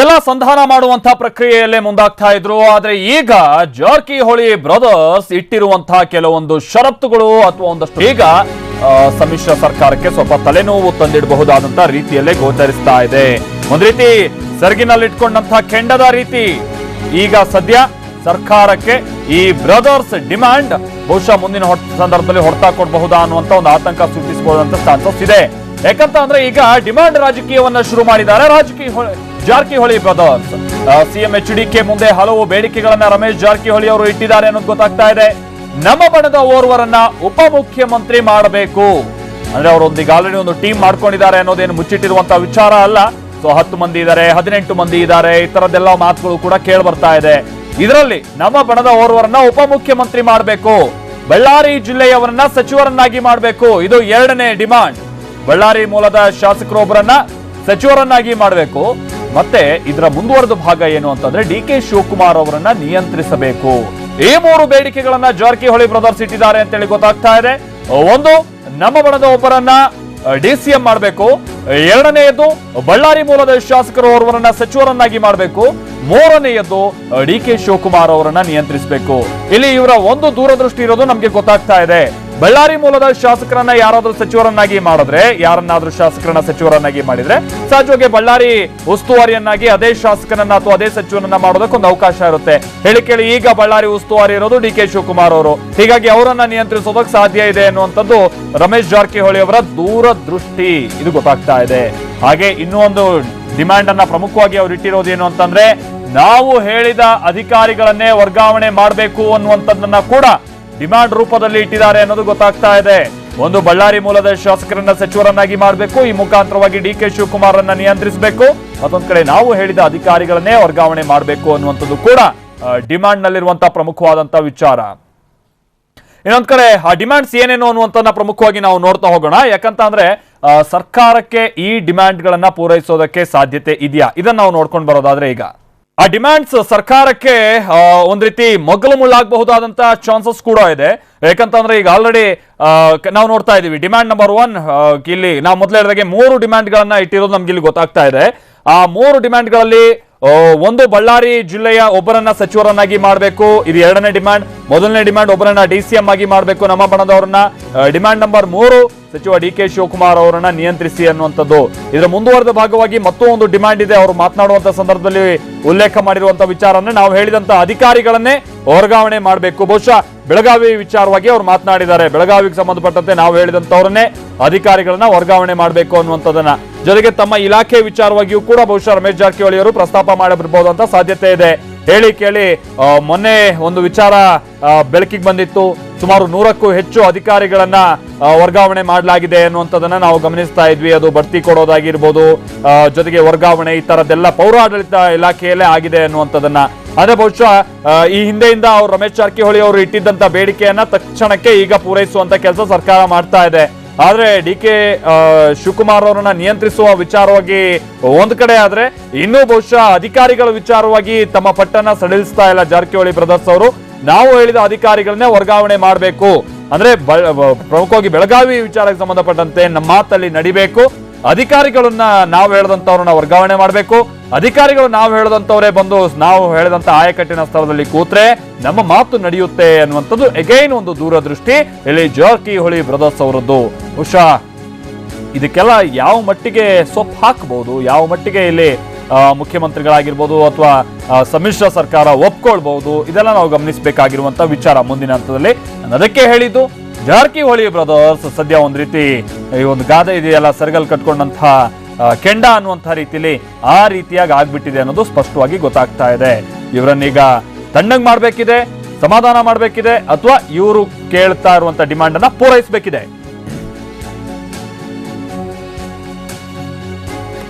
ಎಲ್ಲ ಸಂಧಾನ ಮಾಡುವಂತ ಪ್ರಕ್ರಿಯೆಯಲ್ಲೇ ಮುಂದಾಗ್ತಾ ಇದ್ರು. ಆದ್ರೆ ಈಗ ಜಾರ್ಕಿಹೊಳಿ ಬ್ರದರ್ಸ್ ಇಟ್ಟಿರುವಂತಹ ಕೆಲವೊಂದು ಷರತ್ತುಗಳು ಅಥವಾ ಒಂದಷ್ಟು ಈಗ ಸಮ್ಮಿಶ್ರ ಸರ್ಕಾರಕ್ಕೆ ಸ್ವಲ್ಪ ತಲೆನೋವು ತಂದಿಡಬಹುದಾದಂತ ರೀತಿಯಲ್ಲೇ ಗೋಚರಿಸ್ತಾ ಇದೆ. ಒಂದ್ ರೀತಿ ಸೆರಗಿನಲ್ಲಿಟ್ಕೊಂಡಂತಹ ಕೆಂಡದ ರೀತಿ. ಈಗ ಸದ್ಯ ಸರ್ಕಾರಕ್ಕೆ ಈ ಬ್ರದರ್ಸ್ ಡಿಮ್ಯಾಂಡ್ ಬಹುಶಃ ಮುಂದಿನ ಸಂದರ್ಭದಲ್ಲಿ ಹೊಡ್ತಾ ಕೊಡಬಹುದಾ ಅನ್ನುವಂತ ಒಂದು ಆತಂಕ ಸೃಷ್ಟಿಸಬಹುದಂತ ಚಾನ್ಸಸ್ ಇದೆ. ಯಾಕಂತ ಅಂದ್ರೆ ಈಗ ಡಿಮಾಂಡ್ ರಾಜಕೀಯವನ್ನ ಶುರು ಮಾಡಿದ್ದಾರೆ. ರಾಜಕೀಯ Jarkiholi brothers. CM H D K ಮುಂದೆ ಹಲವು ಬೇಡಿಕೆಗಳನ್ನ ರಮೇಶ್ ಜಾರಕಿಹೊಳಿ ಅವರು ಇಟ್ಟಿದ್ದಾರೆ ಅನ್ನೋದು ಗೊತ್ತಾಗ್ತಾ ಇದೆ. ನಮ್ಮ ಬಣದ ಓರ್ವರನ್ನ ಉಪಮುಖ್ಯಮಂತ್ರಿ ಮಾಡಬೇಕು. ಅಂದ್ರೆ ಅವರೊಂದಿಗೆ ಆಲ್ರೆಡಿ ಒಂದು ಟೀಮ್ ಮಾಡ್ಕೊಂಡಿದ್ದಾರೆ ಅನ್ನೋದೇನು ಮುಚ್ಚಿಟ್ಟಿರುವಂತಹ ವಿಚಾರ ಅಲ್ಲ. ಸೊ ಹತ್ತು ಮಂದಿ ಇದ್ದಾರೆ, ಹದಿನೆಂಟು ಮಂದಿ ಇದ್ದಾರೆ, ಈ ತರದ್ದೆಲ್ಲ ಮಾತುಗಳು ಕೂಡ ಕೇಳಿ ಬರ್ತಾ ಇದೆ. ಇದರಲ್ಲಿ ನಮ್ಮ ಬಣದ ಓರ್ವರನ್ನ ಉಪಮುಖ್ಯಮಂತ್ರಿ ಮಾಡಬೇಕು. ಬಳ್ಳಾರಿ ಜಿಲ್ಲೆಯವರನ್ನ ಸಚಿವರನ್ನಾಗಿ ಮಾಡಬೇಕು. ಇದು ಎರಡನೇ ಡಿಮಾಂಡ್ ಬಳ್ಳಾರಿ ಮೂಲದ ಶಾಸಕರೊಬ್ಬರನ್ನ ಸಚಿವರನ್ನಾಗಿ ಮಾಡಬೇಕು. ಮತ್ತೆ ಇದರ ಮುಂದುವರೆದ ಭಾಗ ಏನು ಅಂತಂದ್ರೆ ಡಿ ಕೆ ಶಿವಕುಮಾರ್ ಅವರನ್ನ ನಿಯಂತ್ರಿಸಬೇಕು. ಈ ಮೂರು ಬೇಡಿಕೆಗಳನ್ನ ಜಾರಕಿಹೊಳಿ ಬ್ರದರ್ಸ್ ಇಟ್ಟಿದ್ದಾರೆ ಅಂತೇಳಿ ಗೊತ್ತಾಗ್ತಾ ಇದೆ. ಒಂದು, ನಮ್ಮ ಬಣದ ಒಬ್ಬರನ್ನ ಡಿ ಸಿ ಎಂ ಮಾಡಬೇಕು. ಎರಡನೆಯದು ಬಳ್ಳಾರಿ ಮೂಲದ ಶಾಸಕರು ಓರ್ವರನ್ನ ಸಚಿವರನ್ನಾಗಿ ಮಾಡಬೇಕು. ಮೂರನೆಯದು ಡಿ ಕೆ ಶಿವಕುಮಾರ್ ಅವರನ್ನ ನಿಯಂತ್ರಿಸಬೇಕು. ಇಲ್ಲಿ ಇವರ ಒಂದು ದೂರದೃಷ್ಟಿ ಇರೋದು ನಮ್ಗೆ ಗೊತ್ತಾಗ್ತಾ ಇದೆ. ಬಳ್ಳಾರಿ ಮೂಲದ ಶಾಸಕರನ್ನ ಯಾರಾದ್ರೂ ಸಚಿವರನ್ನಾಗಿ ಮಾಡಿದ್ರೆ, ಯಾರನ್ನಾದ್ರೂ ಶಾಸಕರನ್ನ ಸಚಿವರನ್ನಾಗಿ ಮಾಡಿದ್ರೆ ಸಹಜವಾಗಿ ಬಳ್ಳಾರಿ ಉಸ್ತುವಾರಿಯನ್ನಾಗಿ ಅದೇ ಶಾಸಕನನ್ನ ಅಥವಾ ಅದೇ ಸಚಿವನನ್ನ ಮಾಡೋದಕ್ಕೆ ಒಂದು ಅವಕಾಶ ಇರುತ್ತೆ. ಹೇಳಿ ಕೇಳಿ, ಈಗ ಬಳ್ಳಾರಿ ಉಸ್ತುವಾರಿ ಇರೋದು ಡಿ ಕೆ ಶಿವಕುಮಾರ್ ಅವರು. ಹೀಗಾಗಿ ಅವರನ್ನ ನಿಯಂತ್ರಿಸೋದಕ್ಕೆ ಸಾಧ್ಯ ಇದೆ ಅನ್ನುವಂಥದ್ದು ರಮೇಶ್ ಜಾರಕಿಹೊಳಿ ಅವರ ದೂರದೃಷ್ಟಿ. ಇದು ಗೊತ್ತಾಗ್ತಾ ಇದೆ. ಹಾಗೆ ಇನ್ನೂ ಒಂದು ಡಿಮ್ಯಾಂಡ್ ಅನ್ನ ಪ್ರಮುಖವಾಗಿ ಅವ್ರು ಏನು ಅಂತಂದ್ರೆ, ನಾವು ಹೇಳಿದ ಅಧಿಕಾರಿಗಳನ್ನೇ ವರ್ಗಾವಣೆ ಮಾಡಬೇಕು ಅನ್ನುವಂಥದ್ದನ್ನ ಕೂಡ ಡಿಮಾಂಡ್ ರೂಪದಲ್ಲಿ ಇಟ್ಟಿದ್ದಾರೆ ಅನ್ನೋದು ಗೊತ್ತಾಗ್ತಾ ಇದೆ. ಒಂದು ಬಳ್ಳಾರಿ ಮೂಲದ ಶಾಸಕರನ್ನ ಸಚಿವರನ್ನಾಗಿ ಮಾಡಬೇಕು, ಈ ಮುಖಾಂತರವಾಗಿ ಡಿ ಕೆ ಶಿವಕುಮಾರ್ ಅನ್ನ ನಿಯಂತ್ರಿಸಬೇಕು. ಮತ್ತೊಂದ್ ಕಡೆ ನಾವು ಹೇಳಿದ ಅಧಿಕಾರಿಗಳನ್ನೇ ವರ್ಗಾವಣೆ ಮಾಡಬೇಕು ಅನ್ನುವಂಥದ್ದು ಕೂಡ ಡಿಮಾಂಡ್ ನಲ್ಲಿರುವಂತಹ ಪ್ರಮುಖವಾದಂತಹ ವಿಚಾರ. ಇನ್ನೊಂದ್ ಕಡೆ, ಆ, ಡಿಮ್ಯಾಂಡ್ಸ್ ಏನೇನು ಅನ್ನುವಂಥದ್ದನ್ನ ಪ್ರಮುಖವಾಗಿ ನಾವು ನೋಡ್ತಾ ಹೋಗೋಣ. ಯಾಕಂತ ಅಂದ್ರೆ ಸರ್ಕಾರಕ್ಕೆ ಈ ಡಿಮ್ಯಾಂಡ್ಗಳನ್ನ ಪೂರೈಸೋದಕ್ಕೆ ಸಾಧ್ಯತೆ ಇದೆಯಾ? ಇದನ್ನ ನಾವು ನೋಡ್ಕೊಂಡು ಬರೋದಾದ್ರೆ ಈಗ. ಆ ಡಿಮ್ಯಾಂಡ್ಸ್ ಸರ್ಕಾರಕ್ಕೆ ಒಂದ್ ರೀತಿ ಮೊಗಲು ಮುಳ್ಳಾಗಬಹುದಾದಂತ ಚಾನ್ಸಸ್ ಕೂಡ ಇದೆ. ಯಾಕಂತಂದ್ರೆ ಈಗ ಆಲ್ರೆಡಿ ನಾವು ನೋಡ್ತಾ ಇದೀವಿ. ಡಿಮ್ಯಾಂಡ್ ನಂಬರ್ ಒನ್ ಇಲ್ಲಿ ನಾವು ಮೊದಲೇ ಹೇಳಿದಾಗೆ ಮೂರು ಡಿಮ್ಯಾಂಡ್ ಗಳನ್ನ ಇಟ್ಟಿರೋದು ನಮ್ಗೆ ಇಲ್ಲಿ ಗೊತ್ತಾಗ್ತಾ ಇದೆ. ಆ ಮೂರು ಡಿಮ್ಯಾಂಡ್ಗಳಲ್ಲಿ ಒಂದು ಬಳ್ಳಾರಿ ಜಿಲ್ಲೆಯ ಒಬ್ಬರನ್ನ ಸಚಿವರನ್ನಾಗಿ ಮಾಡಬೇಕು. ಇದು ಎರಡನೇ ಡಿಮ್ಯಾಂಡ್ ಮೊದಲನೇ ಡಿಮ್ಯಾಂಡ್ ಒಬ್ಬರನ್ನ ಡಿ ಸಿ ಎಂ ಆಗಿ ಮಾಡಬೇಕು ನಮ್ಮ ಬಣದವರನ್ನ. ಡಿಮ್ಯಾಂಡ್ ನಂಬರ್ ಮೂರು ಸಚಿವ ಡಿ ಕೆ ಶಿವಕುಮಾರ್ ಅವರನ್ನ ನಿಯಂತ್ರಿಸಿ ಅನ್ನುವಂಥದ್ದು. ಇದರ ಮುಂದುವರೆದ ಭಾಗವಾಗಿ ಮತ್ತೊಂದು ಡಿಮ್ಯಾಂಡ್ ಇದೆ. ಅವರು ಮಾತನಾಡುವಂತ ಸಂದರ್ಭದಲ್ಲಿ ಉಲ್ಲೇಖ ಮಾಡಿರುವಂತಹ ವಿಚಾರ ಅಂದ್ರೆ ನಾವು ಹೇಳಿದಂತ ಅಧಿಕಾರಿಗಳನ್ನೇ ವರ್ಗಾವಣೆ ಮಾಡಬೇಕು. ಬಹುಶಃ ಬೆಳಗಾವಿ ವಿಚಾರವಾಗಿ ಅವರು ಮಾತನಾಡಿದ್ದಾರೆ. ಬೆಳಗಾವಿಗೆ ಸಂಬಂಧಪಟ್ಟಂತೆ ನಾವು ಹೇಳಿದಂತವರನ್ನೇ ಅಧಿಕಾರಿಗಳನ್ನ ವರ್ಗಾವಣೆ ಮಾಡಬೇಕು ಅನ್ನುವಂಥದ್ದನ್ನ. ಜೊತೆಗೆ ತಮ್ಮ ಇಲಾಖೆ ವಿಚಾರವಾಗಿಯೂ ಕೂಡ ಬಹುಶಃ ರಮೇಶ್ ಜಾರಕಿಹೊಳಿ ಅವರು ಪ್ರಸ್ತಾಪ ಮಾಡಬಿರ್ಬೋದು ಅಂತ ಸಾಧ್ಯತೆ ಇದೆ. ಹೇಳಿ ಕೇಳಿ ಮೊನ್ನೆ ಒಂದು ವಿಚಾರ ಬೆಳಕಿಗೆ ಬಂದಿತ್ತು. ಸುಮಾರು ನೂರಕ್ಕೂ ಹೆಚ್ಚು ಅಧಿಕಾರಿಗಳನ್ನ ವರ್ಗಾವಣೆ ಮಾಡಲಾಗಿದೆ ಅನ್ನುವಂಥದ್ದನ್ನ ನಾವು ಗಮನಿಸ್ತಾ ಇದ್ವಿ. ಅದು ಬಡ್ತಿ ಕೊಡೋದಾಗಿರ್ಬೋದು ಜೊತೆಗೆ ವರ್ಗಾವಣೆ ಈ ತರದ್ದೆಲ್ಲ ಪೌರಾಡಳಿತ ಇಲಾಖೆಯಲ್ಲೇ ಆಗಿದೆ ಅನ್ನುವಂಥದ್ದನ್ನ. ಅದೇ ಬಹುಶಃ ಈ ಹಿಂದೆಯಿಂದ ಅವರು ರಮೇಶ್ ಜಾರಕಿಹೊಳಿ ಅವರು ಇಟ್ಟಿದ್ದಂತ ಬೇಡಿಕೆಯನ್ನ ತಕ್ಷಣಕ್ಕೆ ಈಗ ಪೂರೈಸುವಂತ ಕೆಲಸ ಸರ್ಕಾರ ಮಾಡ್ತಾ ಇದೆ. ಆದ್ರೆ ಡಿ ಕೆ ಶಿವಕುಮಾರ್ ಅವರನ್ನ ನಿಯಂತ್ರಿಸುವ ವಿಚಾರವಾಗಿ ಒಂದ್ ಕಡೆ ಆದ್ರೆ ಇನ್ನೂ ಬಹುಶಃ ಅಧಿಕಾರಿಗಳ ವಿಚಾರವಾಗಿ ತಮ್ಮ ಪಟ್ಟನ್ನ ಸಡಿಲಿಸ್ತಾ ಇಲ್ಲ ಜಾರಕಿಹೊಳಿ ಬ್ರದರ್ಸ್ ಅವರು. ನಾವು ಹೇಳಿದ ಅಧಿಕಾರಿಗಳನ್ನೇ ವರ್ಗಾವಣೆ ಮಾಡಬೇಕು. ಅಂದ್ರೆ ಪ್ರಮುಖವಾಗಿ ಬೆಳಗಾವಿ ವಿಚಾರಕ್ಕೆ ಸಂಬಂಧಪಟ್ಟಂತೆ ನಮ್ಮ ಮಾತಲ್ಲಿ ನಡಿಬೇಕು. ಅಧಿಕಾರಿಗಳನ್ನ ನಾವು ಹೇಳದಂತವ್ರನ್ನ ವರ್ಗಾವಣೆ ಮಾಡಬೇಕು. ಅಧಿಕಾರಿಗಳು ನಾವು ಹೇಳದಂತವರೇ ಬಂದು ನಾವು ಹೇಳಿದಂತ ಆಯಕಟ್ಟಿನ ಸ್ಥಳದಲ್ಲಿ ಕೂತ್ರೆ ನಮ್ಮ ಮಾತು ನಡೆಯುತ್ತೆ ಅನ್ನುವಂಥದ್ದು ಎಗೈನ್ ಒಂದು ದೂರದೃಷ್ಟಿ. ಇಲ್ಲಿ ಜಾರಕಿಹೊಳಿ ಬ್ರದರ್ಸ್ ಅವರದ್ದು. ಹುಷಾ ಇದಕ್ಕೆಲ್ಲ ಯಾವ ಮಟ್ಟಿಗೆ ಸೊಪ್ಪು ಹಾಕಬಹುದು ಯಾವ ಮಟ್ಟಿಗೆ ಇಲ್ಲಿ ಮುಖ್ಯಮಂತ್ರಿಗಳಾಗಿರ್ಬೋದು ಅಥವಾ ಸಮ್ಮಿಶ್ರ ಸರ್ಕಾರ ಒಪ್ಕೊಳ್ಬಹುದು, ಇದೆಲ್ಲ ನಾವು ಗಮನಿಸಬೇಕಾಗಿರುವಂತ ವಿಚಾರ ಮುಂದಿನ ಹಂತದಲ್ಲಿ. ಅದಕ್ಕೆ ಹೇಳಿದ್ದು, ಜಾರಕಿಹೊಳಿ ಬ್ರದರ್ಸ್ ಸದ್ಯ ಒಂದು ರೀತಿ ಈ ಒಂದು ಗಾದೆ ಇದೆಯಲ್ಲ, ಸರ್ಗಲ್ ಕಟ್ಕೊಂಡಂತಹ ಕೆಂಡ ಅನ್ನುವಂತಹ ರೀತಿಯಲ್ಲಿ ಆ ರೀತಿಯಾಗಿ ಆಗ್ಬಿಟ್ಟಿದೆ ಅನ್ನೋದು ಸ್ಪಷ್ಟವಾಗಿ ಗೊತ್ತಾಗ್ತಾ ಇದೆ. ಇವರನ್ನೀಗ ತಣ್ಣಗೆ ಮಾಡಬೇಕಿದೆ, ಸಮಾಧಾನ ಮಾಡಬೇಕಿದೆ, ಅಥವಾ ಇವರು ಕೇಳ್ತಾ ಇರುವಂತ ಡಿಮಾಂಡ್ ಅನ್ನ ಪೂರೈಸಬೇಕಿದೆ.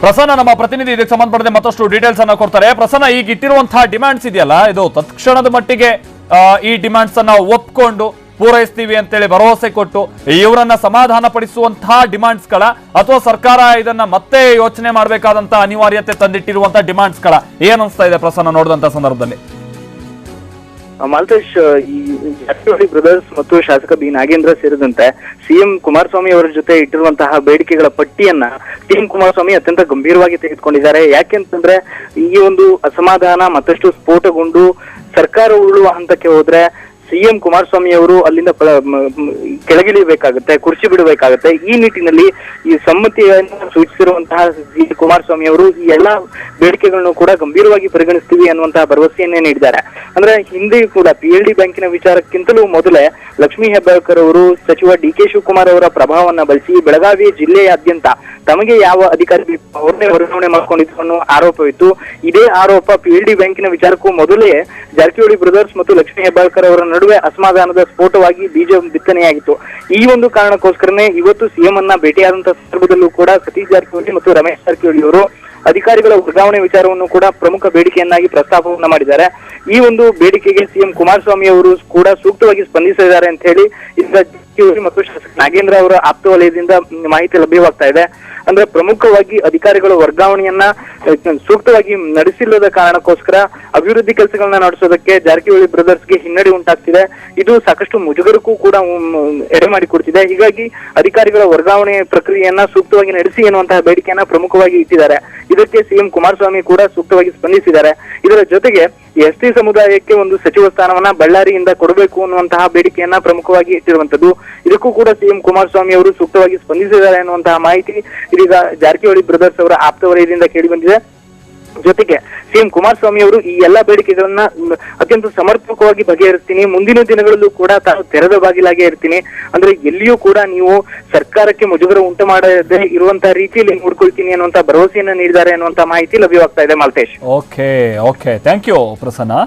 ಪ್ರಸನ್ನ ನಮ್ಮ ಪ್ರತಿನಿಧಿ, ಇದಕ್ಕೆ ಸಂಬಂಧಪಟ್ಟಂತೆ ಮತ್ತಷ್ಟು ಡೀಟೇಲ್ಸ್ ಅನ್ನ ಕೊಡ್ತಾರೆ. ಪ್ರಸನ್ನ, ಈಗ ಇಟ್ಟಿರುವಂತಹ ಡಿಮ್ಯಾಂಡ್ಸ್ ಇದೆಯಲ್ಲ, ಇದು ತತ್ಕ್ಷಣದ ಮಟ್ಟಿಗೆ ಈ ಡಿಮ್ಯಾಂಡ್ಸ್ ಅನ್ನ ಒಪ್ಕೊಂಡು ಪೂರೈಸ್ತೀವಿ ಅಂತೇಳಿ ಭರವಸೆ ಕೊಟ್ಟು, ಇವರನ್ನ ಸಮಾಧಾನ ಪಡಿಸುವಂತಹ ಡಿಮಾಂಡ್ಸ್ಗಳ, ಅಥವಾ ಸರ್ಕಾರ ಇದನ್ನ ಮತ್ತೆ ಯೋಚನೆ ಮಾಡಬೇಕಾದಂತಹ ಅನಿವಾರ್ಯತೆ ತಂದಿಟ್ಟಿರುವಂತಹ ಡಿಮ್ಯಾಂಡ್ಸ್ಗಳ, ಏನ್ ಅನ್ಸ್ತಾ ಇದೆ ಪ್ರಸನ್ನ ನೋಡಿದಂತ ಸಂದರ್ಭದಲ್ಲಿ? ಮಾಲ್ತೇಶ್ ಈ ಜಾರಕಿಹೊಳಿ ಬ್ರದರ್ಸ್ ಮತ್ತು ಶಾಸಕ ಬಿ ನಾಗೇಂದ್ರ ಸೇರಿದಂತೆ ಸಿಎಂ ಕುಮಾರಸ್ವಾಮಿ ಅವರ ಜೊತೆ ಇಟ್ಟಿರುವಂತಹ ಬೇಡಿಕೆಗಳ ಪಟ್ಟಿಯನ್ನ ಸಿಎಂ ಕುಮಾರಸ್ವಾಮಿ ಅತ್ಯಂತ ಗಂಭೀರವಾಗಿ ತೆಗೆದುಕೊಂಡಿದ್ದಾರೆ. ಯಾಕೆಂತಂದ್ರೆ ಈ ಒಂದು ಅಸಮಾಧಾನ ಮತ್ತಷ್ಟು ಸ್ಫೋಟಗೊಂಡು ಸರ್ಕಾರ ಉರುಳುವ ಹಂತಕ್ಕೆ ಹೋದ್ರೆ ಸಿಎಂ ಕುಮಾರಸ್ವಾಮಿ ಅವರು ಅಲ್ಲಿಂದ ಕೆಳಗಿಳಿಬೇಕಾಗುತ್ತೆ, ಕುರ್ಚಿ ಬಿಡಬೇಕಾಗುತ್ತೆ. ಈ ನಿಟ್ಟಿನಲ್ಲಿ ಈ ಸಮ್ಮತಿಯನ್ನು ಸೂಚಿಸಿರುವಂತಹ ಸಿ ಕುಮಾರಸ್ವಾಮಿ ಅವರು ಈ ಎಲ್ಲಾ ಬೇಡಿಕೆಗಳನ್ನು ಕೂಡ ಗಂಭೀರವಾಗಿ ಪರಿಗಣಿಸ್ತೀವಿ ಅನ್ನುವಂತಹ ಭರವಸೆಯನ್ನೇ ನೀಡಿದ್ದಾರೆ. ಅಂದ್ರೆ ಹಿಂದೆ ಕೂಡ ಪಿ ಎಲ್ ಡಿ ಬ್ಯಾಂಕಿನ ವಿಚಾರಕ್ಕಿಂತಲೂ ಮೊದಲೇ ಲಕ್ಷ್ಮೀ ಹೆಬ್ಬಾಳ್ಕರ್ ಅವರು ಸಚಿವ ಡಿ ಕೆ ಶಿವಕುಮಾರ್ ಅವರ ಪ್ರಭಾವವನ್ನ ಬಳಸಿ ಬೆಳಗಾವಿ ಜಿಲ್ಲೆಯಾದ್ಯಂತ ತಮಗೆ ಯಾವ ಅಧಿಕಾರಿ ಅವರನ್ನೇ ಅವ್ರನ್ನೇ ವರ್ಗಾವಣೆ ಮಾಡ್ಕೊಂಡಿದ್ರು ಅನ್ನೋ ಆರೋಪವಿತ್ತು. ಇದೇ ಆರೋಪ ಪಿ ಎಲ್ ಡಿ ಬ್ಯಾಂಕಿನ ವಿಚಾರಕ್ಕೂ ಮೊದಲೇ ಜಾರಕಿಹೊಳಿ ಬ್ರದರ್ಸ್ ಮತ್ತು ಲಕ್ಷ್ಮೀ ಹೆಬ್ಬಾಳ್ಕರ್ ಅವರ ನಡುವೆ ಅಸಮಾಧಾನದ ಸ್ಫೋಟವಾಗಿ ಬೀಜ ಬಿತ್ತನೆಯಾಗಿತ್ತು. ಈ ಒಂದು ಕಾರಣಕ್ಕೋಸ್ಕರನೇ ಇವತ್ತು ಸಿಎಂ ಅನ್ನ ಭೇಟಿಯಾದಂತಹ ಸಂದರ್ಭದಲ್ಲೂ ಕೂಡ ಸತೀಶ್ ಜಾರಕಿಹೊಳಿ ಮತ್ತು ರಮೇಶ್ ಜಾರಕಿಹೊಳಿ ಅವರು ಅಧಿಕಾರಿಗಳ ವರ್ಗಾವಣೆ ವಿಚಾರವನ್ನು ಕೂಡ ಪ್ರಮುಖ ಬೇಡಿಕೆಯನ್ನಾಗಿ ಪ್ರಸ್ತಾಪವನ್ನ ಮಾಡಿದ್ದಾರೆ. ಈ ಒಂದು ಬೇಡಿಕೆಗೆ ಸಿಎಂ ಕುಮಾರಸ್ವಾಮಿ ಅವರು ಕೂಡ ಸೂಕ್ತವಾಗಿ ಸ್ಪಂದಿಸಿದ್ದಾರೆ ಅಂತ ಹೇಳಿ ಈಗ ಜಾರಕಿಹೊಳಿ ಮತ್ತು ಶಾಸಕ ನಾಗೇಂದ್ರ ಅವರ ಆಪ್ತ ವಲಯದಿಂದ ಮಾಹಿತಿ ಲಭ್ಯವಾಗ್ತಾ ಇದೆ. ಅಂದ್ರೆ ಪ್ರಮುಖವಾಗಿ ಅಧಿಕಾರಿಗಳ ವರ್ಗಾವಣೆಯನ್ನ ಸೂಕ್ತವಾಗಿ ನಡೆಸಿಲ್ಲದ ಕಾರಣಕ್ಕೋಸ್ಕರ ಅಭಿವೃದ್ಧಿ ಕೆಲಸಗಳನ್ನ ನಡೆಸೋದಕ್ಕೆ ಜಾರಕಿಹೊಳಿ ಬ್ರದರ್ಸ್ಗೆ ಹಿನ್ನಡೆ ಉಂಟಾಗ್ತಿದೆ. ಇದು ಸಾಕಷ್ಟು ಮುಜುಗರಕ್ಕೂ ಕೂಡ ಎಡೆ ಮಾಡಿಕೊಡ್ತಿದೆ. ಹೀಗಾಗಿ ಅಧಿಕಾರಿಗಳ ವರ್ಗಾವಣೆ ಪ್ರಕ್ರಿಯೆಯನ್ನ ಸೂಕ್ತವಾಗಿ ನಡೆಸಿ ಎನ್ನುವಂತಹ ಬೇಡಿಕೆಯನ್ನ ಪ್ರಮುಖವಾಗಿ ಇಟ್ಟಿದ್ದಾರೆ. ಇದಕ್ಕೆ ಸಿಎಂ ಕುಮಾರಸ್ವಾಮಿ ಕೂಡ ಸೂಕ್ತವಾಗಿ ಸ್ಪಂದಿಸಿದ್ದಾರೆ. ಇದರ ಜೊತೆಗೆ ಎಸ್ ಟಿ ಸಮುದಾಯಕ್ಕೆ ಒಂದು ಸಚಿವ ಸ್ಥಾನವನ್ನ ಬಳ್ಳಾರಿಯಿಂದ ಕೊಡಬೇಕು ಅನ್ನುವಂತಹ ಬೇಡಿಕೆಯನ್ನ ಪ್ರಮುಖವಾಗಿ ಇಟ್ಟಿರುವಂತದ್ದು ಇದಕ್ಕೂ ಕೂಡ ಸಿಎಂ ಕುಮಾರಸ್ವಾಮಿ ಅವರು ಸೂಕ್ತವಾಗಿ ಸ್ಪಂದಿಸಿದ್ದಾರೆ ಅನ್ನುವಂತಹ ಮಾಹಿತಿ ಇದೀಗ ಜಾರಕಿಹೊಳಿ ಬ್ರದರ್ಸ್ ಅವರ ಆಪ್ತ ವಲಯದಿಂದ ಕೇಳಿ ಬಂದಿದೆ. ಜೊತೆಗೆ ಸಿಎಂ ಕುಮಾರಸ್ವಾಮಿ ಅವರು ಈ ಎಲ್ಲಾ ಬೇಡಿಕೆಗಳನ್ನ ಅತ್ಯಂತ ಸಮರ್ಪಕವಾಗಿ ಬಗೆಹರಿಸ್ತೀನಿ. ಮುಂದಿನ ದಿನಗಳಲ್ಲೂ ಕೂಡ ತಾನು ತೆರೆದ ಬಾಗಿಲಾಗೆ ಇರ್ತೀನಿ. ಅಂದ್ರೆ ಎಲ್ಲಿಯೂ ಕೂಡ ನೀವು ಸರ್ಕಾರಕ್ಕೆ ಮುಜುಗರ ಉಂಟು ಮಾಡದೆ ಇರುವಂತಹ ರೀತಿಯಲ್ಲಿ ನೋಡ್ಕೊಳ್ತೀನಿ ಅನ್ನುವಂತ ಭರವಸೆಯನ್ನ ನೀಡಿದ್ದಾರೆ ಅನ್ನುವಂತ ಮಾಹಿತಿ ಲಭ್ಯವಾಗ್ತಾ ಇದೆ Malthesh. Okay okay thank you Prasanna.